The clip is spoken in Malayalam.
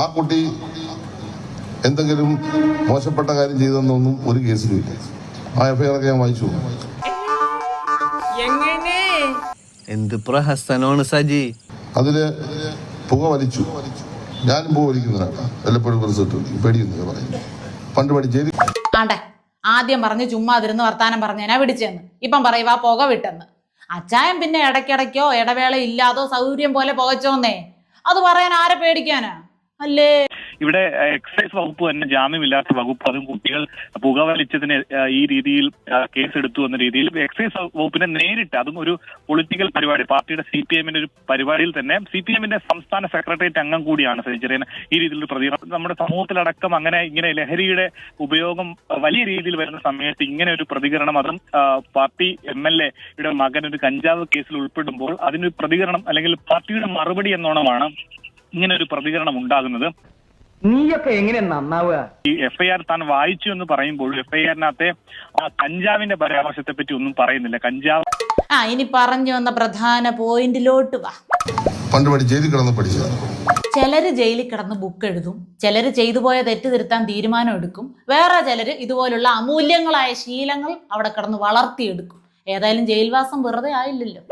ആ കുട്ടി എന്തെങ്കിലും മോശപ്പെട്ട കാര്യം ചെയ്തെന്നൊന്നും ഒരു കേസിലും ഇല്ല. ആ എഫ്ഐആർ ഒക്കെ ഞാൻ വായിച്ചു. എങ്ങനെ? എന്ത് പ്രഹസനമാണ് സജി? അതിൽ പുക വലിച്ചു. ഞാനും പുക വലിക്കുന്നതാണ് വല്ലപ്പോഴും റിസൾട്ട് പേടിയൊന്നും പറയുന്നു പണ്ട് പഠിച്ചേരി ആണ്ടെ ആദ്യം പറഞ്ഞ് ചുമ്മാതിരുന്ന് വർത്താനം പറഞ്ഞേനാ പിടിച്ചെന്ന്. ഇപ്പം പറയുവാ പുക വിട്ടെന്ന്. അച്ചായൻ പിന്നെ ഇടയ്ക്കിടയ്ക്കോ ഇടവേള ഇല്ലാതോ സൗകര്യം പോലെ പുകച്ചോന്നേ. അത് പറയാൻ ആരെ പേടിക്കാനാ? അല്ലേ? ഇവിടെ എക്സൈസ് വകുപ്പ് തന്നെ ജാമ്യമില്ലാത്ത വകുപ്പ് അതും കുട്ടികൾ പുകവലിച്ചതിന് ഈ രീതിയിൽ കേസ് എടുത്തു എന്ന രീതിയിൽ എക്സൈസ് വകുപ്പിനെ നേരിട്ട് അതും ഒരു പൊളിറ്റിക്കൽ പരിപാടി പാർട്ടിയുടെ സി പി എമ്മിന്റെ ഒരു പരിപാടിയിൽ തന്നെ സി പി എമ്മിന്റെ സംസ്ഥാന സെക്രട്ടേറിയറ്റ് അംഗം കൂടിയാണ് സെഞ്ചുറിയൻ ഈ രീതിയിലുള്ള പ്രതികരണം. നമ്മുടെ സമൂഹത്തിലടക്കം അങ്ങനെ ഇങ്ങനെ ലഹരിയുടെ ഉപയോഗം വലിയ രീതിയിൽ വരുന്ന സമയത്ത് ഇങ്ങനെ ഒരു പ്രതികരണം അതും പാർട്ടി എം എൽ എയുടെ മകൻ ഒരു കഞ്ചാവ് കേസിൽ ഉൾപ്പെടുമ്പോൾ അതിനൊരു പ്രതികരണം അല്ലെങ്കിൽ പാർട്ടിയുടെ മറുപടി എന്നോണമാണ് ഇങ്ങനെ ഒരു പ്രതികരണം ഉണ്ടാകുന്നത്. നീയൊക്കെ എങ്ങനെ നന്നാവുക? ഈ എഫ്ഐആർ താൻ വായിച്ചു എന്ന് പറയുമ്പോൾ എഫ്ഐആറിനകത്തെ ആ കഞ്ചാവിന്റെ പരാമർശത്തെ പറ്റി ഒന്നും പറയുന്നില്ല. കഞ്ചാവ് ആ ഇനി പറഞ്ഞു വന്ന പ്രധാന പോയിന്റിലോട്ട് വാ. പണ്ട് ജയിലിൽ കിടന്ന് പഠിച്ചതാണ് ചിലര് ജയിലിൽ കിടന്ന് ബുക്ക് എഴുതും. ചിലര് ചെയ്തു പോയ തെറ്റ് തിരുത്താൻ തീരുമാനം എടുക്കും. വേറെ ചിലര് ഇതുപോലുള്ള അമൂല്യങ്ങളായ ശീലങ്ങൾ അവിടെ കിടന്ന് വളർത്തിയെടുക്കും. ഏതായാലും ജയിൽവാസം വെറുതെ ആയില്ലല്ലോ.